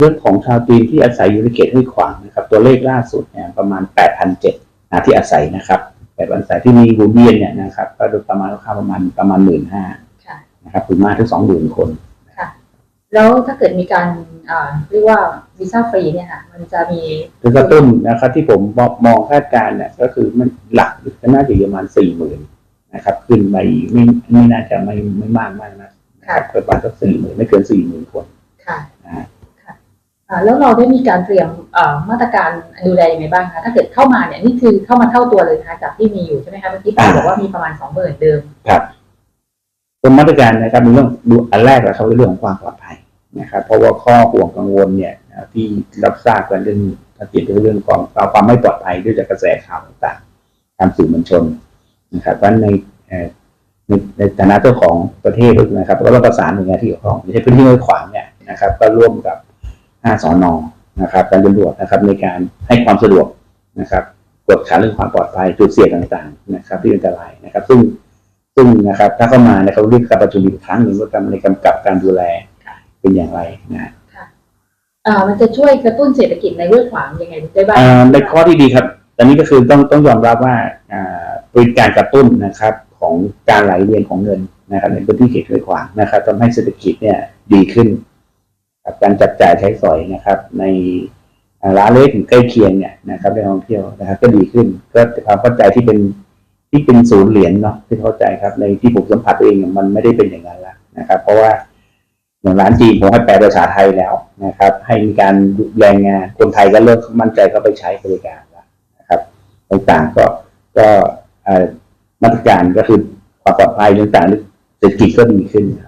เรื่องของชาวจีนที่อาศัยอยู่ในเขตห้วยขวางนะครับ ตัวเลขล่าสุดเนี่ยประมาณ8,700นะที่อาศัยนะครับแต่อาศัยที่มีหมุนเวียนเนี่ยนะครับก็โดยประมาณราคาประมาณประมาณหมื่นห้าค่ะนะครับถึงมากถึงสองหมื่นคนค่ะแล้วถ้าเกิดมีการอ่าเรียกว่าวีซ่าฟรีเนี่ยค่ะมันจะมีคือกระตุ้นนะครับที่ผมมองมองคาดการณ์เนี่ยก็คือมันหลักก็น่าจะอยู่ประมาณสี่หมื่นนะครับ ขึ้นไปไม่ไม่น่าจะไม่ไม่มากมากนะนะครับประมาณสักสี่หมื่นไม่เกินสี่หมื่นคนค่ะนะฮะอ่า แล้วเราได้มีการเตรียมอ่ามาตรการดูแลยังไงบ้างคะถ้าเกิดเข้ามาเนี่ยนี่คือเข้ามาเท่าตัวเลยนะคะจากที่มีอยู่ใช่ไหมคะเมื่อกี้ป้าบอกว่ามีประมาณสองหมื่นเดิมครับตัวมาตรการนะครับมีเรื่องดูอันแรกเราเขาเรื่องของความปลอดภัยนะครับ เพราะว่าข้อห่วงกังวลเนี่ยนะที่รับทราบกันเรื่องถ้าเกี่ยวกับเรื่องของความไม่ปลอดภัยด้วยจากกระแสข่าวต่างๆตามสื่อมวลชนนะครับเพราะฉะนั้นในเอ่อในในฐานะเจ้าของประเทศนะครับ ก็ต้องประสานหน่วยงานที่เกี่ยวข้องในพื้นที่ห้วยขวางเนี่ยนะครับ ก็ร่วมกับ ห้าสอนอนะครับการตำรวจนะครับในการให้ความสะดวกนะครับกวดขันเรื่องความปลอดภัยจุดเสี่ยงต่างๆนะครับที่อันตรายนะครับ ซึ่งซึ่งนะครับถ้าเข้ามาเนี่ยเขาเรียกการประชุมอีกครั้งหนึ่งว่าการในกำกับการดูแลค่ะเป็นอย่างไรนะอ่ามันจะช่วยกระตุ้นเศรษฐกิจในเรื่องขวางยังไงได้บ้างอ่าในข้อที่ดีครับตอนนี้ก็คือต้องต้องยอมรับว่าอ่าเป็นการกระตุ้นนะครับของการไหลเวียนของเงินนะครับในพื้นที่เขตห้วยขวางนะครับทำให้เศรษฐกิจเนี่ยดีขึ้น กับการจับจ่ายใช้สอยนะครับ ในร้านเล็กใกล้เคียงเนี่ยนะครับในท่องเที่ยวนะครับ ก็ดีขึ้น ก็ความเข้าใจที่เป็นที่เป็นศูนย์เหรียญเนาะที่เข้าใจครับ ในที่ผมสัมผัสตัวเองมันไม่ได้เป็นอย่างนั้นละนะครับ เพราะว่าอย่างร้านจีนผมให้แปลภาษาไทยแล้วนะครับ ให้มีการดูแรงงานคนไทยก็เริ่มมั่นใจเข้าไปใช้บริการแล้วนะครับต่างๆก็ก็มาตรการก็คือความปลอดภัยต่างๆเศรษฐกิจก็ดีขึ้นครับ